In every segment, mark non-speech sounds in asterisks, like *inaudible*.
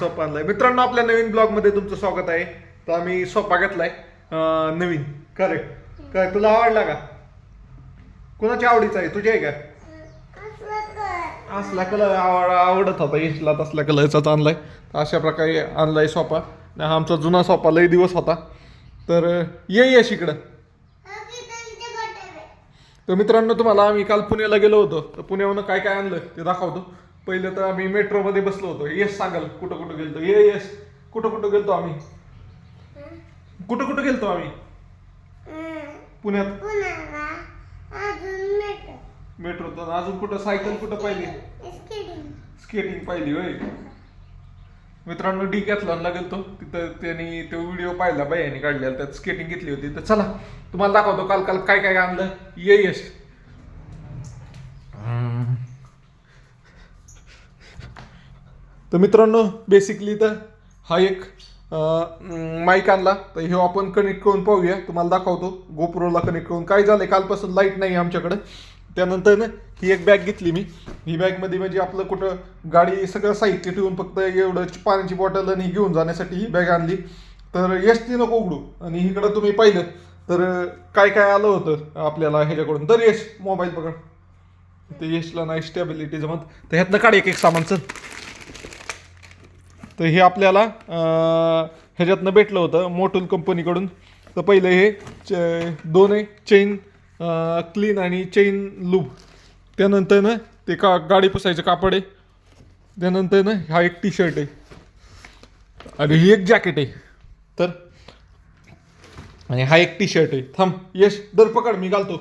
नवीन आणलाय. मित्रांनो आपल्या नवीन ब्लॉगमध्ये तुमचं स्वागत आहे. तर आम्ही सोपा घेतलाय. नवीन. करेक्ट काय तुला आवडला का? कुणाच्या आवडीचा आहे? तुझ्या आहे का? असला कलर आवड आवडत होता. यशला तसल्या कलरचाच आणलाय. अशा प्रकारे आणलाय सोफा आणि हा आमचा जुना सोपा लई दिवस होता. तर ये यश इकडं तर मित्रांनो तुम्हाला आम्ही काल पुण्याला गेलो होतो. तर पुण्याहून काय काय आणलं ते दाखवतो. पहिलं तर आम्ही मेट्रोमध्ये बसलो होतो. यश सांगाल कुठं कुठं गेलतो? ये यश कुठं कुठं गेलतो आम्ही? कुठं कुठं गेलतो आम्ही? पुण्यात. मेट्रो. तर अजून कुठं? सायकल कुठं पाहिली? स्केटिंग. पाहिली होय. मित्रांनो डी कॅथलॉनला गेलतो. तिथं त्यांनी तो व्हिडिओ पाहिला बायाने काढलेला. त्यात स्केटिंग घेतली होती. तर चला तुम्हाला दाखवतो काल काल काय काय आणलं. ये यश. तर मित्रांनो बेसिकली तर हा एक माईक आणला. तर हे आपण कनेक्ट करून पाहूया. तुम्हाला दाखवतो. गोप्रोला कनेक्ट करून. काय झालं कालपासून लाइट नाही आमच्याकडे. त्यानंतर ना ही एक बॅग घेतली मी. ही बॅगमध्ये म्हणजे आपलं कुठं गाडी सगळं साहित्य ठेवून फक्त एवढं पाण्याची बॉटल आणि घेऊन जाण्यासाठी ही बॅग आणली. तर यश ती नको उघडू. आणि इकडं तुम्ही पाहिलं तर काय काय आलं होतं आपल्याला ह्याच्याकडून? तर यश मोबाईल पकड. ते यशला नाही स्टॅबिलिटी जमत. तर ह्यातनं काढ एक एक सामान चल. तर हे आपल्याला ह्याच्यातनं भेटलं होतं मोटूल कंपनीकडून. तर पहिलं हे च दोन आहे चेन क्लीन आणि चेन लूब त्यानंतर ना ते का गाडी पुसायचं कापड आहे. त्यानंतर ना हा एक टी शर्ट आहे. आणि ही एक जॅकेट आहे. तर आणि हा एक टी शर्ट आहे. थांब यश दर पकड मी घालतो.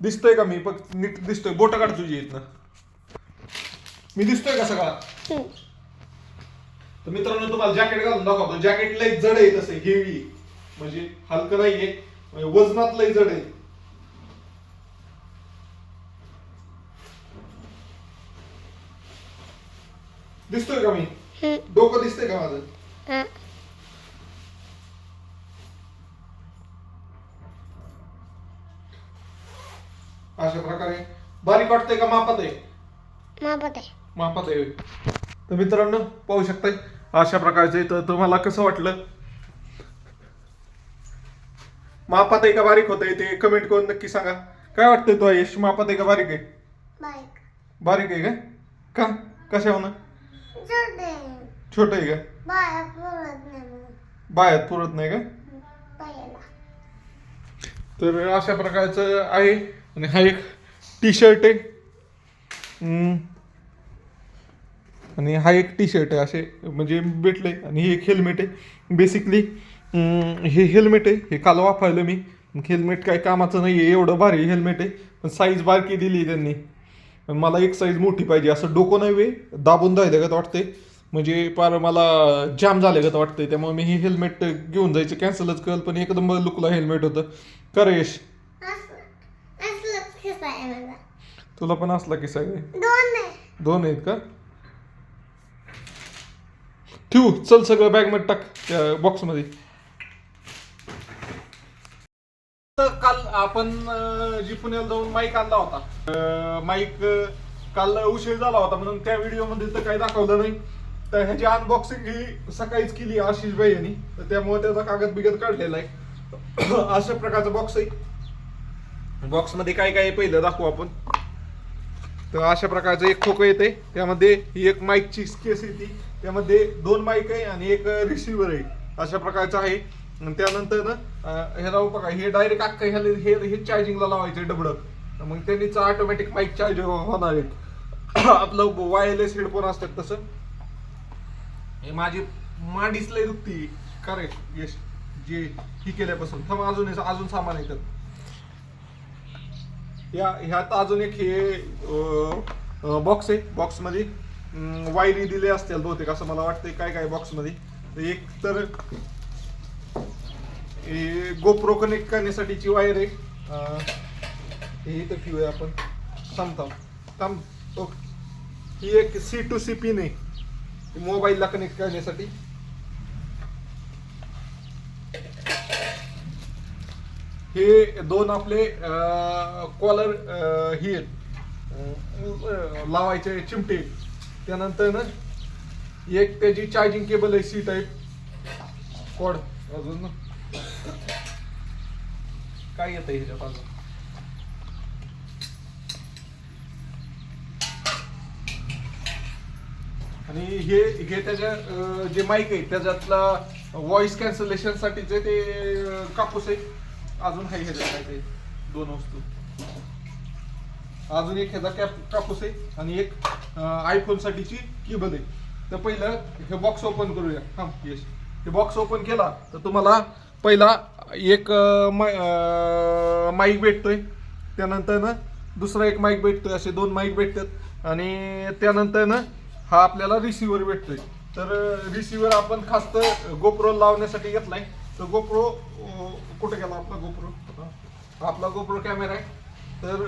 दिसतोय का मी? फक्त नीट दिसतोय. बोट काढ तुझी इथनं. मी दिसतोय का सगळा? तर मित्रांनो तुम्हाला जॅकेट घालून दाखवतो. जॅकेट लई जड आहे तसं हेवी म्हणजे हलकं नाहीये. म्हणजे वजनात लई जड आहे. दिसतोय का मी? डोकं दिसतंय का माझं? अशा प्रकारे. बारीक वाटतंय का मापात आहे. मापात आहे. तर मित्रांनो पाहू शकताय. अशा प्रकारचे तर तुम्हाला कसं वाटलं? मापात आहे का बारीक होत आहे ते? कमेंट करून नक्की सांगा. काय वाटतंय तो यश? मापात आहे का बारीक आहे? बारीक. आहे का? का? कशा होणं छोट आहे का? बायात पुरत नाही का? तर अशा प्रकारचं आहे. आणि हा एक टी शर्ट आहे. आणि हा एक टी शर्ट आहे असे म्हणजे भेटले आणि हे एक हेल्मेट आहे. बेसिकली हे हेल्मेट आहे हे काल वापरलं मी. हेल्मेट काय कामाचं नाही आहे एवढं भारी हेल्मेट आहे पण साईज बारकी दिली त्यांनी. मला एक साईज मोठी पाहिजे असं डोकं नाही वे दाबून का वाटते म्हणजे पार मला जाम झालं का वाटतंय त्यामुळे मी हे हेल्मेट घेऊन जायचं कॅन्सलच करेल पण एकदम लुकला हेल्मेट होतं. कर यश? तुला पण असला की सगळे दोन आहेत का? ठेवू चल सगळं बॅगमध्ये टाक त्या बॉक्समध्ये. तर काल आपण अं, जी पुण्याला जाऊन माईक आणला होता. माईक काल उशीर झाला होता म्हणून त्या व्हिडिओमध्ये तर काही दाखवलं नाही. तर ह्याची अनबॉक्सिंग ही सकाळीच केली आशिष भाई यांनी. तर त्यामुळे त्याचा कागद बिगद काढलेला आहे. अशा प्रकारचा बॉक्स आहे. बॉक्समध्ये काय काय आहे पहिलं दाखवू आपण. तर अशा प्रकारचं एक खोकं येते त्यामध्ये ही एक माईकची केस येते. त्यामध्ये दोन माईक आहे आणि एक रिसिव्हर आहे. अशा प्रकारचं आहे. आणि त्यानंतर ना हे बघा हे डायरेक्ट अख्खं ह्याला हे हे चार्जिंगला लावायचं डबडक मग त्यांनीच ऑटोमॅटिक माईक चार्ज होणार आहे. *coughs* आपलं वायरलेस हेडफोन असतात तसं. हे माझी मांडीच लय दुखती. करेक्ट यश जे ही केल्यापासून. थांब अजून अजून सामान येतात या ह्यात अजून एक हे बॉक्स आहे. बॉक्समध्ये वायरी दिले असतील बहुतेक असं मला वाटतंय काय काय बॉक्समध्ये एक तर गोप्रो कनेक्ट करण्यासाठीची वायर आहे. हे इथं ठेवूया आपण. थांब थांब थांब. ओके. ही एक सी टू सी पिन आहे. मोबाईलला कनेक्ट करण्यासाठी. हे दोन आपले कॉलर हे आहेत, लावायचे चिमटे. त्यानंतर ना एक त्याची चार्जिंग केबल आहे सी टाईप कॉड अजून काय येतं ह्याच्यात अजून? आणि हे हे त्याच्या जे माईक आहे त्याच्यातला व्हॉइस कॅन्सलेशन साठीचे ते कापूस आहे. अजून काही ह्याच्यात काय ते? दोन वस्तू. अजून एक ह्याचा कॅप कापूस आहे आणि एक आयफोन साठीची कीबोर्ड आहे. तर पहिलं हे बॉक्स ओपन करूया. हा यश. हे बॉक्स ओपन केला तर तुम्हाला पहिला एक माईक भेटतोय. त्यानंतर ना दुसरा एक माईक भेटतोय. असे दोन माईक भेटतात. आणि त्यानंतर ना हा आपल्याला रिसिव्हर भेटतोय. तर रिसिव्हर आपण खास तर गोप्रो लावण्यासाठी घेतलाय. तर गोप्रो कुठे गेला आपला गोप्रो? आपला गोप्रो कॅमेरा आहे. तर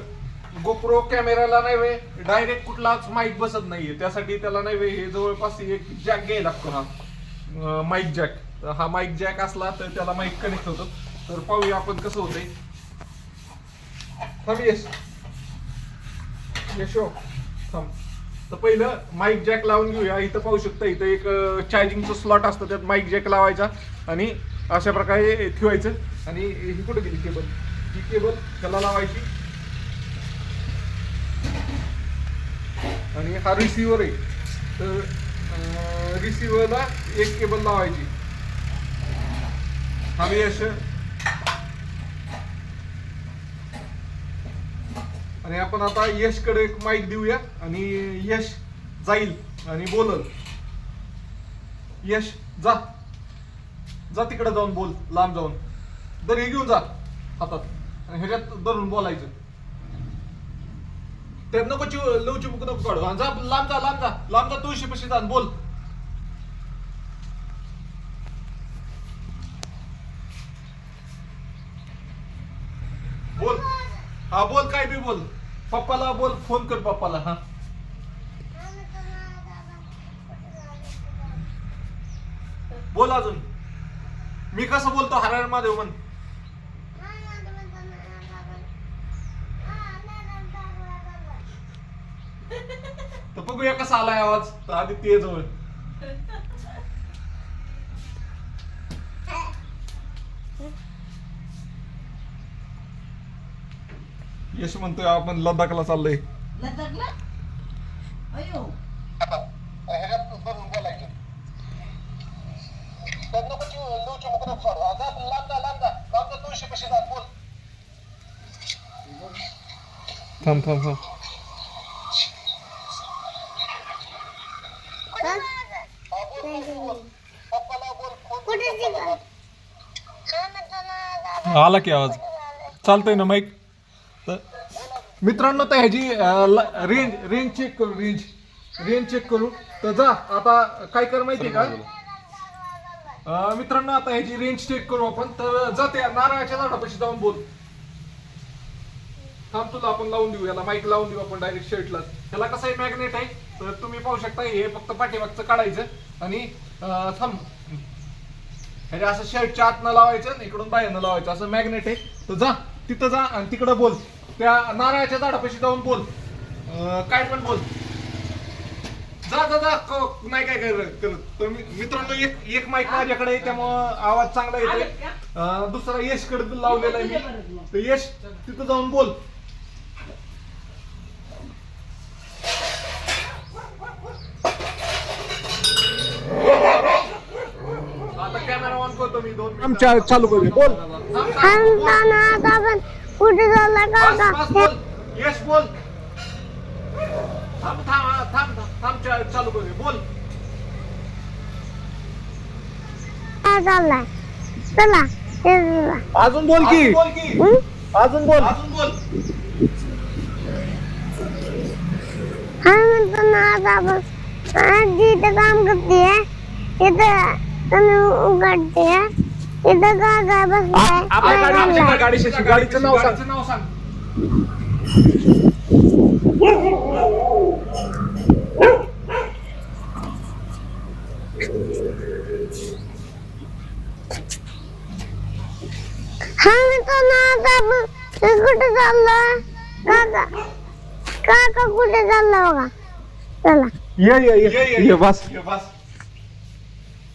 गोप्रो कॅमेराला नाही वे डायरेक्ट कुठलाच माईक बसत नाहीये. त्यासाठी त्याला नाही वे हे जवळपास एक जॅक घ्यायला लागतो हा. माईक जॅक हा माईक जॅक असला तर त्याला माईक कनेक्ट होतो. तर पाहूया आपण कसं होतंय. थांब येस यशो थांब. तर पहिलं माईक जॅक लावून घेऊया. इथं पाहू शकता इथं एक चार्जिंगचं स्लॉट असतं त्यात माईक जॅक लावायचा. आणि अशा प्रकारे ठेवायचं. आणि ही कुठे गेली? केबल. ही केबल त्याला लावायची. आणि हा रिसिव्हर आहे. तर रिसिव्हरला एक केबल लावायची. आम्ही असं आणि आपण आता यशकडे एक माईक देऊया. आणि यश जाईल. आणि बोलल. यश जा. जा तिकडे जाऊन बोल लांब जाऊन. दर हे घेऊन जा हातात. आणि ह्याच्यात धरून बोलायचं. त्यात नको चिव लव चिमुक नको काढू. आणि जा लांब जा लांब जा लांब जा तुळशी पशी जा आणि बोल. बोल. हा बोल काय बी बोल. पप्पाला बोल फोन कर पप्पाला हा. बोल अजून. मी कसं बोलतो? हरार महादेव म्हण. तर बघूया कसा आलाय आवाज. तर आदित्य जवळ. यश म्हणतोय आपण लडाखला चाललोय. लडाखला अयो ह्याच्यात धरून बोलायचं त्यात नको चिव लव चिमुक नको काढू हा, जा लांब जा लांब जा लांब जा तुळशी पशी जा बोल थांब थांब थांब. आला की आवाज. चालतोय ना माईक? तर मित्रांनो तर ह्याची रेंज रेंज चेक करू रेंज. रेंज चेक करू. तर जा आता काय कर माहितीये का? मित्रांनो आता ह्याची रेंज चेक करू आपण. तर जा त्या नारळाच्या झाडापाशी जाऊन बोल. थांब तुला आपण लावून देऊ याला माईक लावून देऊ आपण डायरेक्ट शर्टला त्याला कसं आहे मॅग्नेट आहे? तर तुम्ही पाहू शकता हे फक्त पाठीमागचं काढायचं आणि थांब. ह्याच्या असं शर्टच्या आतनं लावायचं इकडून बाहेरनं लावायचं. असं मॅग्नेट आहे. तर जा तिथं जा आणि तिकडं बोल. त्या नारळाच्या झाडापाशी जाऊन बोल. काय पण बोल. जा जा जा. नाही काय कर- करत मित्रांनो एक एक माईक माझ्याकडे आहे त्यामुळं आवाज चांगला येतोय. दुसरा यशकडे लावलेला आहे मी. तर यश तिथं जाऊन बोल. आता कॅमेरा ऑन करतो मी दोन आमच्या चालू करू बोल थांबताना आता आपण कुठे चालला बस काका बस बोल यश बोल थांब थांब थांब थांब चा- चालू करू बोल काय चाललाय चला ते चला. अजून बोल की बोल की हं? अजून बोल अजून बोल हा म्हणताना आता आपण आजी इथं काम करते इथं उघडते. इथं काय बसलाय. आपल्या गाडी- चाललंय? गाडीचं गाडीचं नाव सांग नाव सांग. हा म्हणताना आता आपण कुठे चाललोय काका काका कुठे चालला बघा? चला. ये ये ये. ये बस. ये बस.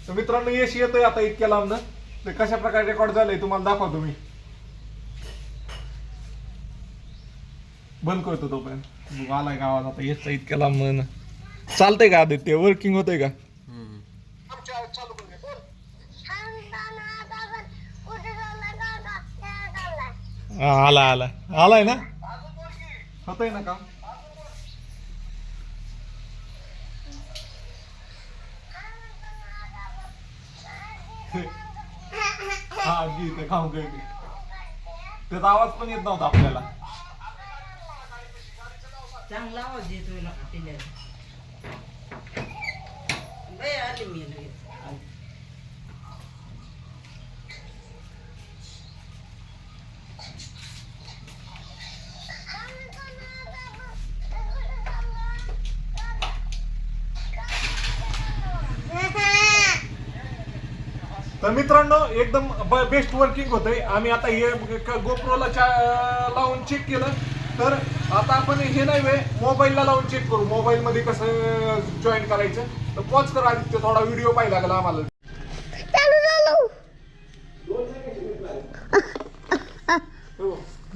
तर मित्रांनो यश येतोय आता इतक्या लांबनं. ते कशा प्रकारे रेकॉर्ड झालंय तुम्हाला दाखवतो मी. बंद करतो तोपर्यंत. बघ, आलाय गावात आता येत इतक्या लांब चालतंय का आदित्य? वर्किंग होतंय का? हा, आला आला. आलाय ना? होतंय ना काम? हा गीत खाऊ घे त्याचा आवाज पण येत नव्हता आपल्याला. चांगला आवाज येतो ना आली मी लगेच. तर मित्रांनो एकदम बेस्ट वर्किंग होतंय. आम्ही आता हे गोप्रोला लावून चेक केलं. तर आता आपण हे नाही वे मोबाईलला लावून चेक करू. मोबाईल मध्ये कसं जॉईन करायचं. तर पॉज करा आदित्य. थोडा व्हिडिओ पाहिला लागला आम्हाला. चालू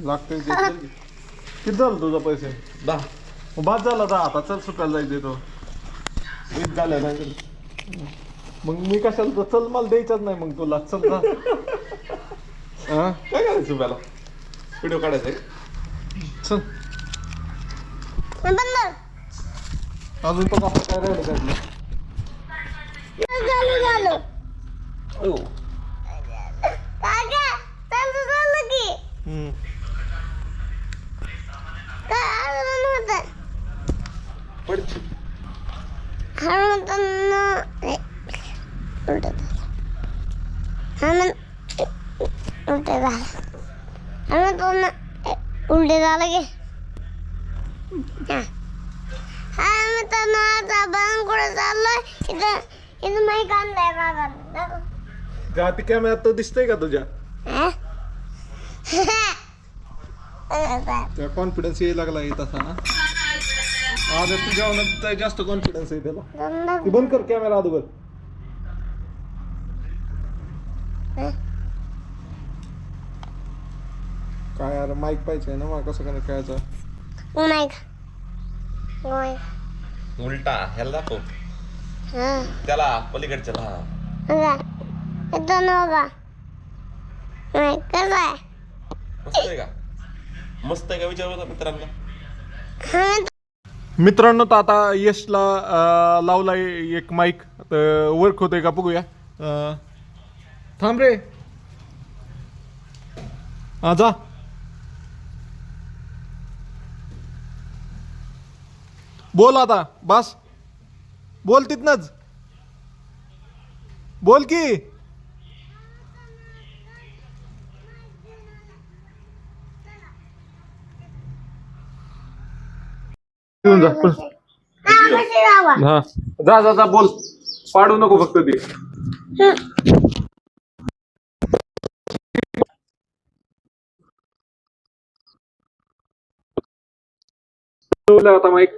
लागतंय किती झालं तुझं पैसे? दहा. बाद झाला दहा. आता चल सुटायला जायचं तो. झालं नाही मग मी कशाला तर चल मला द्यायचाच नाही मग तुला. चल जा. हा? काय करायचं मला व्हिडिओ काढायचा चल. बंद अजून पण आपण काय राहिलं त्यातलं? चालू चालू हो काका चालू चालू की. हम्म. काय अजून होतं? पड हनुमंतांना उलट झालं. हनुमंतांना उलटे झालं की. हनुमंतांना आता बंद कुठे चाललोय? इथं इथं माहीत आणलंय काका दाखव. का ती दिसतंय का तुझ्या? हा? त्या कॉन्फिडन्स यायला लागला येत असा ना. आज तुझ्या जास्त कॉन्फिडन्स आहे त्याला. बंद. कर कॅमेरा अगोदर काय यार माईक पाहिजे ना मग कसं कनेक्ट करायचं माईक माईक उलटा ह्याला दाखव. हा. त्याला पलीकडच्याला बघा माईक कसं आहे? मस्त आहे का? मस्त आहे का विचार होता मित्रांना? मित्रांनो तर आता यशला अं, लावलाय एक माईक वर्क होतोय का बघूया. अं, थांब रे. हा जा. बोल आता बस. बोल तिथनच. बोल की. जा हा. जा जा जा बोल. पाडू नको फक्त ती. ठेवलं आता माईक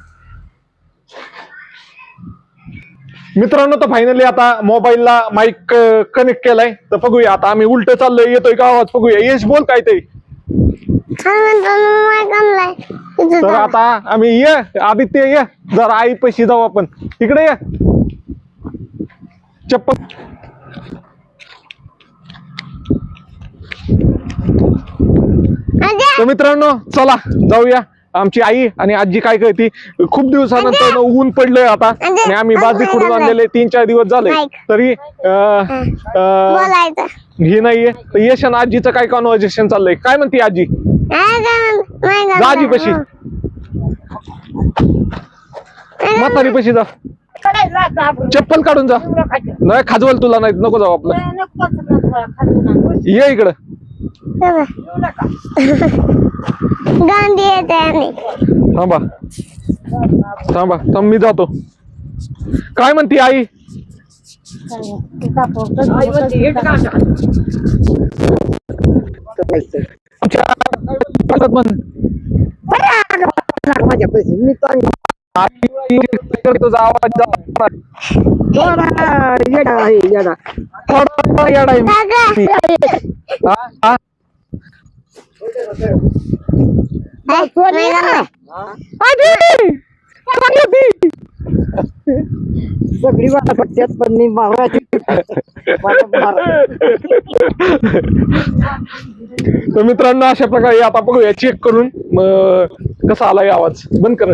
मित्रांनो तर फायनली आता मोबाईलला माईक कनेक्ट केलाय. तर बघूया आता आम्ही उलट चाललोय येतोय का आवाज? बघूया. यश बोल काय ते. तर आता आम्ही ये आदित्य ये. जरा आई पैसे जाऊ आपण. इकडे ये. चप्पल. तर मित्रांनो चला जाऊया. आमची आई आणि आजी काय करते? खूप दिवसानंतर ऊन पडलंय आता. आणि आम्ही बाजरी खुडून आणलेले तीन चार दिवस झाले. तरी हे. नाहीये. तर यश आणि आजीचं काय कॉन्व्हर्जेशन चाललंय? काय म्हणते आजी? आजी पशी म्हातारी पशी जा. चप्पल काढून जा. नाही खाजवल तुला नाही नको जाऊ आपलं. ये इकडं. गांधी येते आणि थांबा थांबा थांब मी जातो काय म्हणते आई? आमच्या माझ्या पैसे मी आई तुझा आवाज सगळी वाटा पट्ट्यात पण मी मारायची तर मित्रांनो अशा प्रकारे आता बघूया चेक करून मग कसा आलाय आवाज. बंद कर.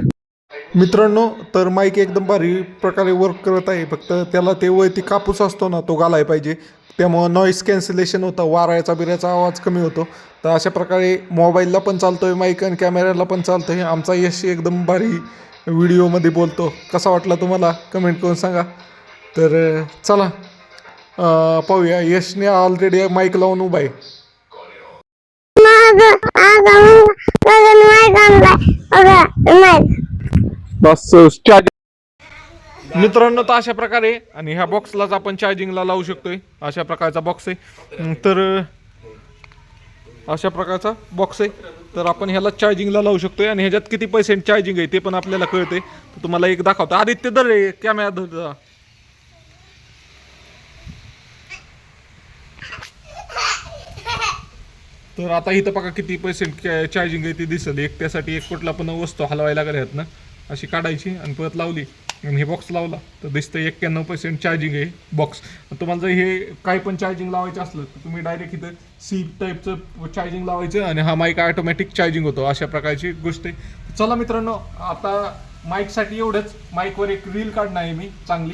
मित्रांनो तर माईक एकदम भारी प्रकारे वर्क करत आहे फक्त त्याला ते वरती कापूस असतो ना तो घालाय पाहिजे त्यामुळं नॉईस कॅन्सलेशन होतं वारायचा बिऱ्याचा आवाज कमी होतो तर अशा प्रकारे मोबाईलला पण चालतोय माईक आणि कॅमेऱ्याला पण चालतोय आमचा यश एकदम भारी व्हिडिओमध्ये बोलतो कसा वाटला तुम्हाला कमेंट करून सांगा तर चला पाहूया यशने ऑलरेडी माईक लावून उभा आहे माईक बस चार्जिंग मित्रांनो तर अशा प्रकारे आणि ह्या बॉक्सलाच आपण चार्जिंगला लावू शकतोय. अशा प्रकारचा बॉक्स आहे. तर अशा प्रकारचा बॉक्स आहे. तर आपण ह्याला चार्जिंगला लावू शकतोय. आणि ह्याच्यात किती पर्सेंट चार्जिंग आहे ते पण आपल्याला कळते तर तुम्हाला एक दाखवतो. आदित्य दर आहे. कॅमेरा धर तर आता इथं बघा किती पर्सेंट चार्जिंग आहे ते दिसेल. एक त्यासाठी एक कुठला पण वस्तू हलवायला लागल्यात ना. अशी काढायची आणि परत लावली. आणि हे बॉक्स लावला. तर दिसतं एक्क्याण्णव पर्सेंट चार्जिंग आहे बॉक्स तुम्हाला जर हे काही पण चार्जिंग लावायचं असलं तर तुम्ही डायरेक्ट इथं सी टाईपचं चार्जिंग लावायचं आणि हा माईक ऑटोमॅटिक चार्जिंग होतो. अशा प्रकारची गोष्ट आहे. चला मित्रांनो आता माईकसाठी एवढंच. माईकवर एक रील काढणार आहे मी चांगली.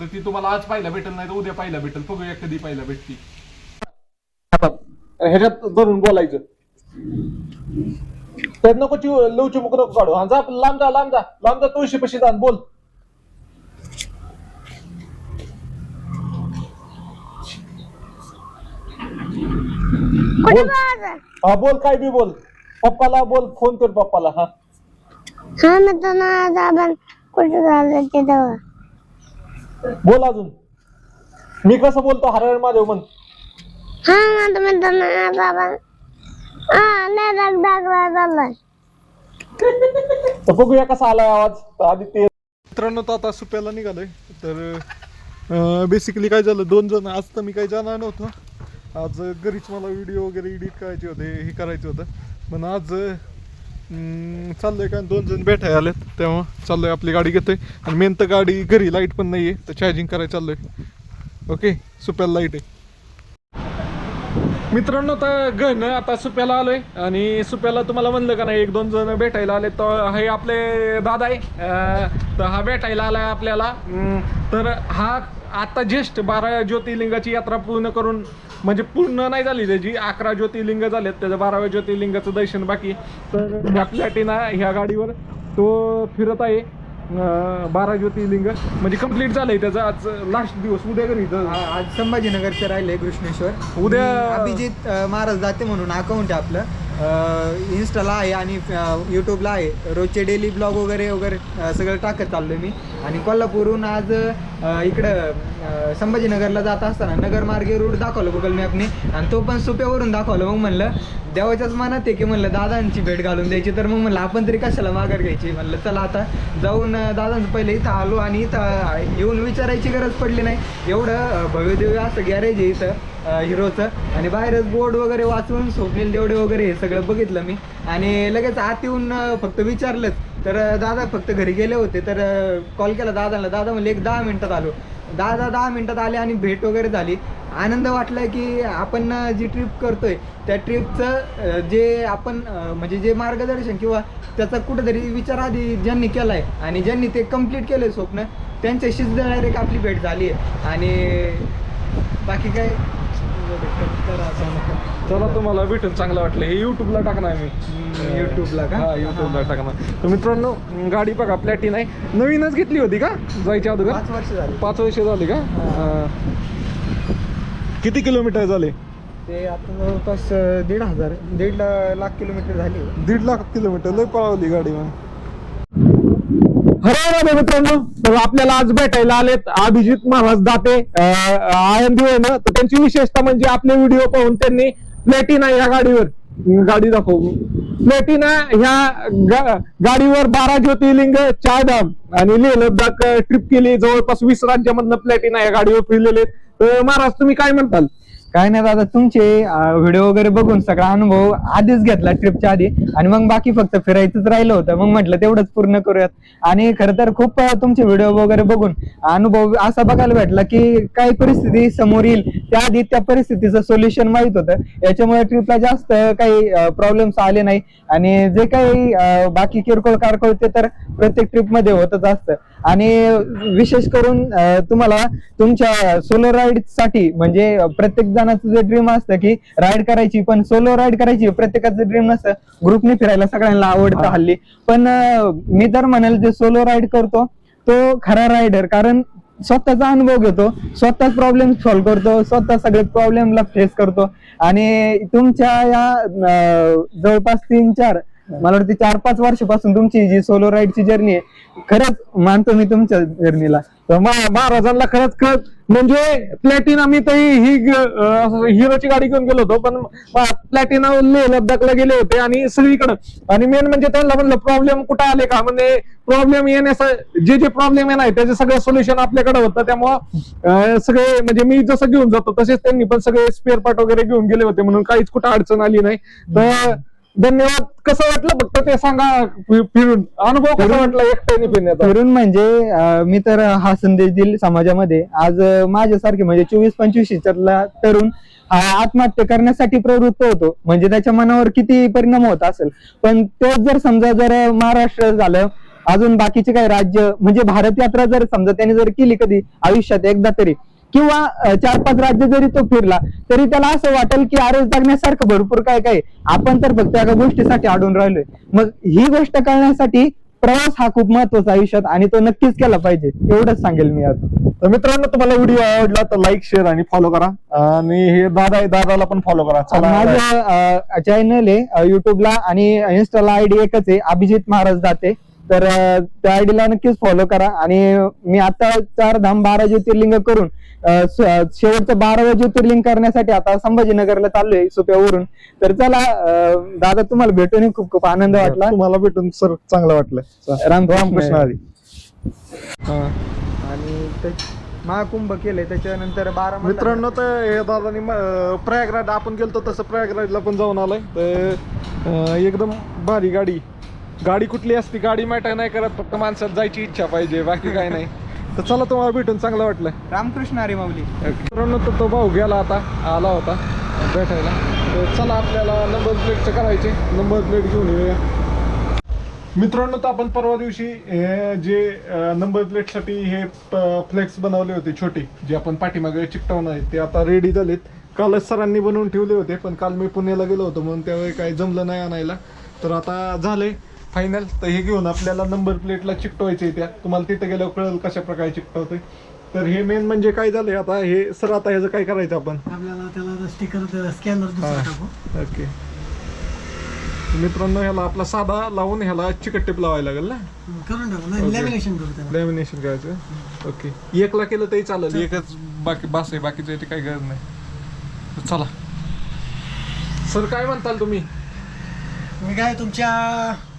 तर ती तुम्हाला आज पाहायला भेटेल नाही तर उद्या पाहायला भेटेल. बघूया कधी पाहायला भेटती. ह्याच्यात धरून बोलायचं. त्यात नको चिव लवची मुक नको काढू. हा जा लांब जा लांब जा. लांब जा तुळशी पशी जा बोल. हा बोल काय बी बोल. पप्पाला बोल फोन कर पप्पाला हा. हा मित्रांनो आज आपण कुठे झालं ते तेव्हा. बोल अजून. मी कसं बोलतो? हरळ महादेव म्हण. हा मित्रांनो आज आपण हा लय दाग दागला चाललाय तर बघूया कसा आलाय आवाज. तर आधी ते मित्रांनो तर आता सुप्याला निघालोय. तर बेसिकली काय झालं दोन जण आज तर मी काही जाणार नव्हतो. आज घरीच मला व्हिडिओ वगैरे एडिट करायचे होते हे करायचं होतं. पण आज चाललोय का? दोन जण भेटाय आलेत. तेव्हा चाललोय आपली गाडी घेतोय. आणि मेन तर गाडी घरी लाइट पण नाही आहे तर चार्जिंग करायला चाललोय. ओके सुप्याला लाइट आहे. मित्रांनो तर गण आता सुप्याला आलोय आणि सुप्याला तुम्हाला म्हणलं का नाही एक दोन जण भेटायला आले. तर हे आपले दादा आहे. अं, तर हा भेटायला आलाय आपल्याला. अं, तर हा आता ज्येष्ठ बारा ज्योतिर्लिंगाची यात्रा पूर्ण करून म्हणजे पूर्ण नाही झाली त्याची अकरा ज्योतिर्लिंग झालेत. त्याचं बाराव्या ज्योतिर्लिंगाचं दर्शन बाकी तर ह्या प्लॅटिना ह्या गाडीवर तो फिरत आहे. बारा ज्योतिर्लिंग. म्हणजे कंप्लीट झालंय त्याचा आज लास्ट दिवस. उद्या घरी आज संभाजीनगरचं राहिले कृष्णेश्वर. उद्या- अभिजित महाराज जाते म्हणून अकाउंट आहे आपलं. इन्स्टाला आहे आणि यूट्यूबला आहे. रोजचे डेली ब्लॉग वगैरे वगैरे सगळं टाकत चाललो मी. आणि कोल्हापूरहून आज इकडं संभाजीनगरला जात असताना नगरमार्गे रूट दाखवलं गुगल मॅपने आणि तो पण सुप्यावरून दाखवलं. मग म्हणलं देवाच्याच मनात आहे की म्हणलं दादांची भेट घालून द्यायची. तर मग म्हणलं आपण तरी कशाला माघार घ्यायची? म्हणलं चला आता जाऊन दादांचं पहिले इथं आलो आणि इथं येऊन विचारायची गरज पडली नाही. एवढं अ, भव्यदिव्य असं गॅरेज आहे इथं. हिरोचं. आणि बाहेरच बोर्ड वगैरे वाचून स्वप्नील देवडे वगैरे हे सगळं बघितलं मी. आणि लगेच आत येऊन फक्त विचारलंच. तर दादा फक्त घरी गेले होते. तर कॉल केला दादाला. दादा म्हणले एक दहा मिनिटात आलो. दादा दहा मिनिटात आले आणि भेट वगैरे झाली. आनंद वाटला की आपण जी ट्रिप करतोय त्या ट्रिपचं जे आपण म्हणजे जे मार्गदर्शन किंवा त्याचा कुठंतरी विचार आधी ज्यांनी केलाय आणि ज्यांनी ते कंप्लीट केलंय स्वप्न त्यांच्याशीच डायरेक्ट आपली भेट झाली आहे. आणि बाकी काय? चला तुम्हाला भेटून चांगलं वाटलं. हे युट्यूबला टाकणार मी. हम्म, YouTube ला का? हा युट्यूबला टाकणार. तर मित्रांनो गाडी बघा प्लॅटिन आहे. नवीनच घेतली होती का? जायच्या अगोदर? पाच वर्ष झाली. पाच वर्ष झाली का. किती किलोमीटर झाले? ते आता जवळपास दीड हजार दीड लाख किलोमीटर झाली. दीड लाख किलोमीटर. लय पळवली गाडी मग. हरवणार मित्रांनो? तर आपल्याला आज भेटायला आलेत अभिजित महाराज दाते. आयन ना तर त्यांची विशेषता म्हणजे आपले व्हिडिओ पाहून त्यांनी प्लॅटिना या गाडीवर. गाडी दाखव प्लॅटिना ह्या गाडीवर बारा ज्योतिर्लिंग चार धाम. आणि लेह लद्दाख ट्रिप केली जवळपास वीस राज्यामधनं प्लॅटिना या गाडीवर फिरलेले आहेत. तर महाराज तुम्ही काय म्हणताल? काय नाही दादा तुमचे व्हिडिओ वगैरे बघून सगळा अनुभव आधीच घेतला ट्रिपच्या आधी. आणि मग बाकी फक्त फिरायचंच राहिलं होतं. मग म्हटलं तेवढंच पूर्ण करूयात. आणि खरं तर खूप तुमचे व्हिडिओ वगैरे बघून अनुभव असा बघायला भेटला की काही परिस्थिती समोर येईल त्याआधी त्या परिस्थितीचं सोल्युशन माहीत होतं. याच्यामुळे ट्रिपला जास्त काही प्रॉब्लेम्स आले नाही. आणि जे काही बाकी किरकोळ कारकोळ ते तर प्रत्येक ट्रिपमध्ये होतच असतं. आणि विशेष करून तुम्हाला तुमच्या सोलो राईडसाठी म्हणजे प्रत्येक जणाचं जे ड्रीम असतं की राईड करायची पण सोलो राईड करायची प्रत्येकाचं ड्रीम नसतं. ग्रुपने फिरायला सगळ्यांना आवडतं हल्ली. पण मी तर म्हणेल जे सोलो राईड करतो तो खरा रायडर कारण स्वतःचा अनुभव घेतो स्वतःच प्रॉब्लेम सॉल्व्ह करतो स्वतः सगळे प्रॉब्लेमला फेस करतो. आणि तुमच्या या जवळपास तीन चार मला वाटतं चार पाच वर्षापासून तुमची जी सोलो राईडची जर्नी आहे खरंच मानतो मी तुमच्या जर्नीला तर मा- महाराजांना खरंच खरंच म्हणजे प्लॅटिना मी तरी ही ग- अं, हिरोची गाडी घेऊन गेलो होतो पण प्लॅटिना लेह लद्दाखला गेले होते आणि सगळीकडं. आणि मेन म्हणजे त्यांना म्हणलं प्रॉब्लेम कुठं आले का? म्हणजे प्रॉब्लेम येण्याचं जे जे प्रॉब्लेम येणार त्याचे सगळं सोल्युशन आपल्याकडे होतं. त्यामुळं अं, सगळे म्हणजे मी जसं घेऊन जातो तसेच त्यांनी पण सगळे स्पेअर पार्ट वगैरे घेऊन गेले होते म्हणून काहीच कुठं अडचण आली नाही. तर धन्यवाद. कसं वाटलं फक्त ते सांगा फि- फिरून. अनुभव कसा वाटला एकट्याने फिरण्याचा? फिरून म्हणजे अं, मी तर हा संदेश दिल समाजामध्ये. आज अं, माझ्यासारखे म्हणजे चोवीस पंचवीस ला तरुण हा आत्महत्या करण्यासाठी प्रवृत्त होतो. म्हणजे त्याच्या मनावर किती परिणाम होत असेल. पण तोच जर समजा जर महाराष्ट्र झालं अजून बाकीचे काही राज्य म्हणजे भारत यात्रा जर समजा त्याने जर केली कधी आयुष्यात एकदा तरी किंवा चार पाच राज्य जरी तो फिरला तरी त्याला असं वाटेल की अरे जगण्यासारखं भरपूर काय काय. आपण तर फक्त एका गोष्टीसाठी अडून राहिलोय. मग ही गोष्ट कळण्यासाठी प्रवास हा खूप महत्त्वाचा आयुष्यात आणि तो नक्कीच केला पाहिजे एवढंच सांगेल मी आज तर मित्रांनो तुम्हाला व्हिडिओ आवडला तर लाईक शेअर आणि फॉलो करा. आणि हे दादा दादाला पण फॉलो करा. माझं चॅनल आहे युट्यूबला आणि इन्स्टाला आयडी एकच आहे अभिजित महाराज जाते तर त्या आयडीला नक्कीच फॉलो करा. आणि मी आता चार धाम बारा ज्योतिर्लिंग करून शेवटचं बारावं ज्योतिर्लिंग करण्यासाठी आता संभाजीनगरला चाललोय सोप्यावरून. तर चला दादा तुम्हाला भेटून खूप खूप आनंद वाटला. तुम्हाला भेटून सर चांगलं वाटलं. रामकृष्ण रामकृष्ण हरी. हा. आणि ते महाकुंभ केलंय त्याच्यानंतर बारा मित्रांनो तर हे दादानी अं, प्रयागराज आपण गेलतो तसं प्रयागराजला पण जाऊन आलाय. तर एकदम भारी गाडी. गाडी कुठली असती गाडी मॅटर नाही करत फक्त माणसात जायची इच्छा पाहिजे बाकी काय नाही. तर चला तुम्हाला भेटून चांगलं वाटलं. रामकृष्ण हरी माऊली मित्रांनो तर तो भाऊ गेला आता आला होता भेटायला. तर चला आपल्याला नंबर प्लेटचं करायचे नंबर प्लेट घेऊन येऊया. मित्रांनो तर आपण परवा दिवशी हे जे नंबर प्लेटसाठी हे फ्लेक्स बनवले होते छोटे जे आपण पाठीमागे चिकटवणार आहेत ते आता रेडी झालेत. कालच सरांनी बनवून ठेवले होते पण काल मी पुण्याला गेलो होतो म्हणून त्यावेळी काही जमलं नाही आणायला. तर आता झालंय. फायनल तर हे घेऊन आपल्याला नंबर प्लेटला चिकटवायचे त्या. तुम्हाला तिथे गेल्यावर कळेल कशा प्रकारे चिकटवते तर हे मेन म्हणजे काय झालंय आता? हे सर आता ह्याचं काय करायचं आपण? आपल्याला त्याला स्टिकर स्कॅनर दुसरा हा. टाकू. ओके मित्रांनो ह्याला आपला साधा लावून ह्याला चिकट टेप लावायला लागेल ना? लॅमिनेशन लॅमिनेशन करायचं? ओके एकला केलं तरी चालेल. एकच बाकी बास आहे बाकीचं याची काही गरज नाही. चला. सर काय म्हणताल तुम्ही? मी काय तुमच्या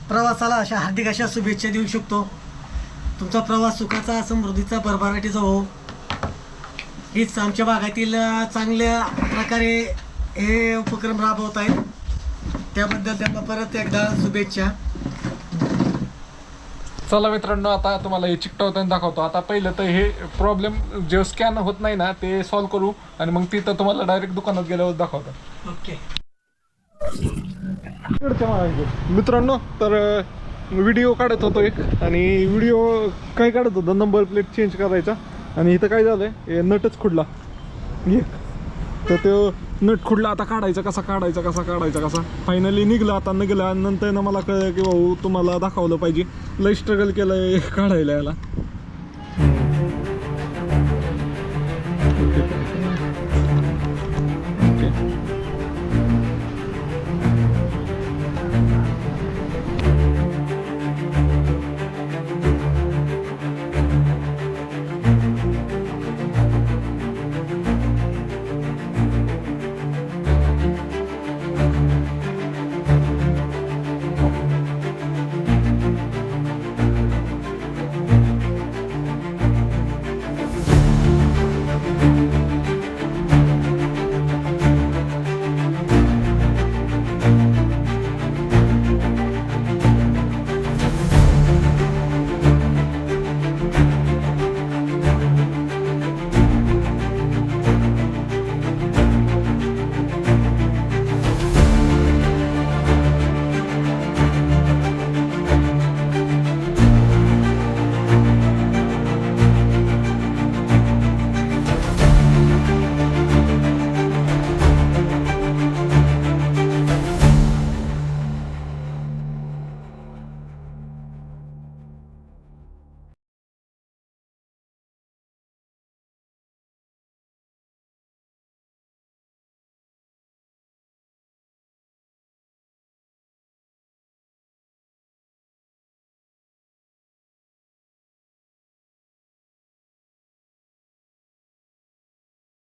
प्रवासाला अशा हार्दिक अशा शुभेच्छा देऊ शकतो. तुमचा प्रवास सुखाचा समृद्धीचा भरभराटीचा हो हीच आमच्या भागातील चांगल्या प्रकारे हे उपक्रम राबवत आहेत त्याबद्दल त्यांना परत एकदा शुभेच्छा. चला मित्रांनो आता तुम्हाला हे चिकटवताना दाखवतो. आता पहिलं तर हे प्रॉब्लेम जे स्कॅन होत नाही ना ते सॉल्व्ह करू आणि मग तिथं तुम्हाला डायरेक्ट दुकानात गेल्यावर दाखवतो. ओके. मित्रांनो तर व्हिडिओ काढत होतो एक आणि व्हिडिओ काय काढत होतो? नंबर प्लेट चेंज करायचा. आणि इथं काय झालंय? नटच खुडला. एक. तर तो नट खुडला आता काढायचा कसा? काढायचा कसा? काढायचा कसा? फायनली निघला आता निघला. आणि नंतर ना मला कळलं की भाऊ तुम्हाला दाखवलं पाहिजे. लय स्ट्रगल केलंय काढायला याला.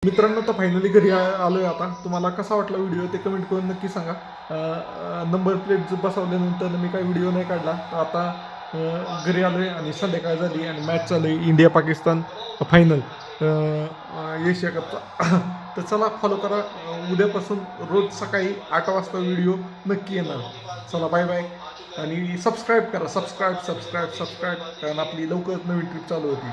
मित्रांनो तर फायनली घरी आलोय आता. तुम्हाला कसा वाटला व्हिडिओ ते कमेंट करून नक्की सांगा. नंबर प्लेट बसवल्यानंतर मी काही व्हिडिओ नाही काढला. तर आता घरी आलोय आणि संध्याकाळ झाली आणि मॅच चालू आहे इंडिया पाकिस्तान फायनल एशिया कपचा *coughs* तर चला फॉलो करा. उद्यापासून रोज सकाळी आठ वाजता व्हिडिओ नक्की येणार. चला बाय बाय आणि सबस्क्राईब करा. सबस्क्राईब सबस्क्राईब सबस्क्राईब कारण आपली लवकरच नवीन ट्रिप चालू होती.